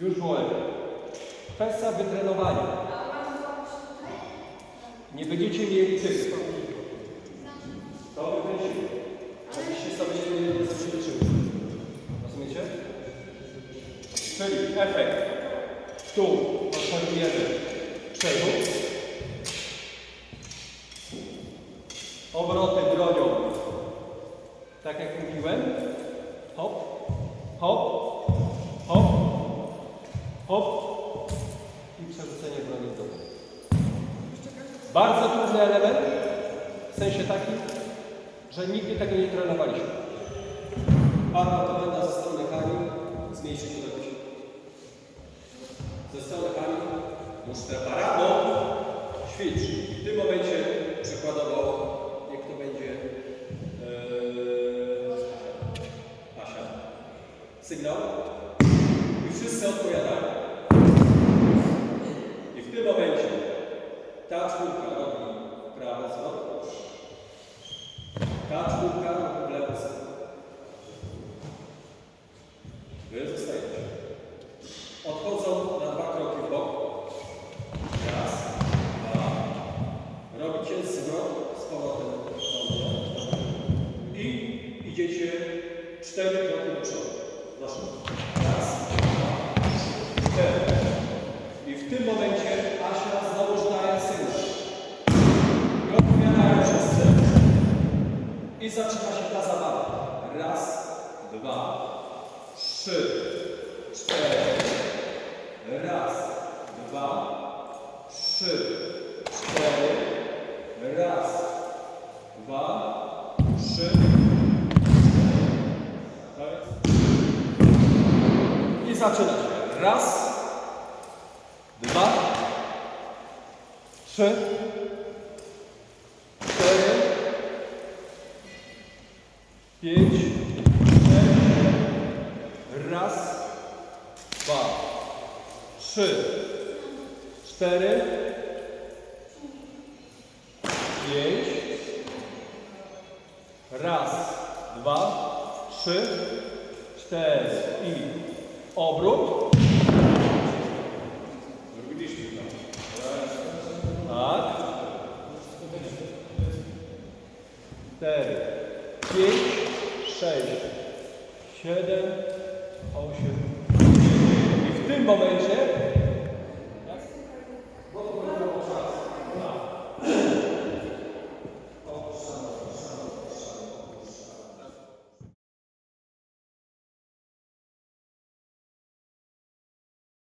Już lepiej. Kwestia wytrenowania. Nie będziecie mieli tych. To wykręcimy. Oczywiście sobie się nie zliczyły. Rozumiecie? Czyli efekt. Tu obserwujemy przerzut. Obroty bronią. Tak jak mówiłem. Hop, hop, hop. I przerzucenie broni w dół. Bardzo trudny element. W sensie takim, że nigdy tego nie trenowaliśmy. Padła komenda ze strony Hani, zmniejszyć ilość. Ze strony Hani, preparat, no, ćwicz. W tym momencie przykładowo, niech to będzie yy, Asia. Sygnał. I wszyscy odpowiadają. I w tym momencie ta czwórka robi prawy zwrot, ta czwórka robi lewy zwrot. Wy zostajecie. Odchodzą na dwa kroki w bok. Raz, dwa. Robicie zwrot z powrotem. I idziecie cztery kroki do przodu. Proszę. Raz, dwa, cztery. I w tym momencie Asia znowu daje sygnał. I odpowiadają wszyscy. I zaczyna się ta zabawa. Raz, dwa, trzy, cztery. Raz, dwa, trzy, cztery. Raz, dwa, trzy, cztery. I zaczyna się. Raz, dwa, trzy, pięć, sześć, raz, dwa, trzy, cztery, pięć, raz, dwa, trzy, cztery i obrót. Tak. Cztery, pięć, sześć, siedem, osiem. I w tym momencie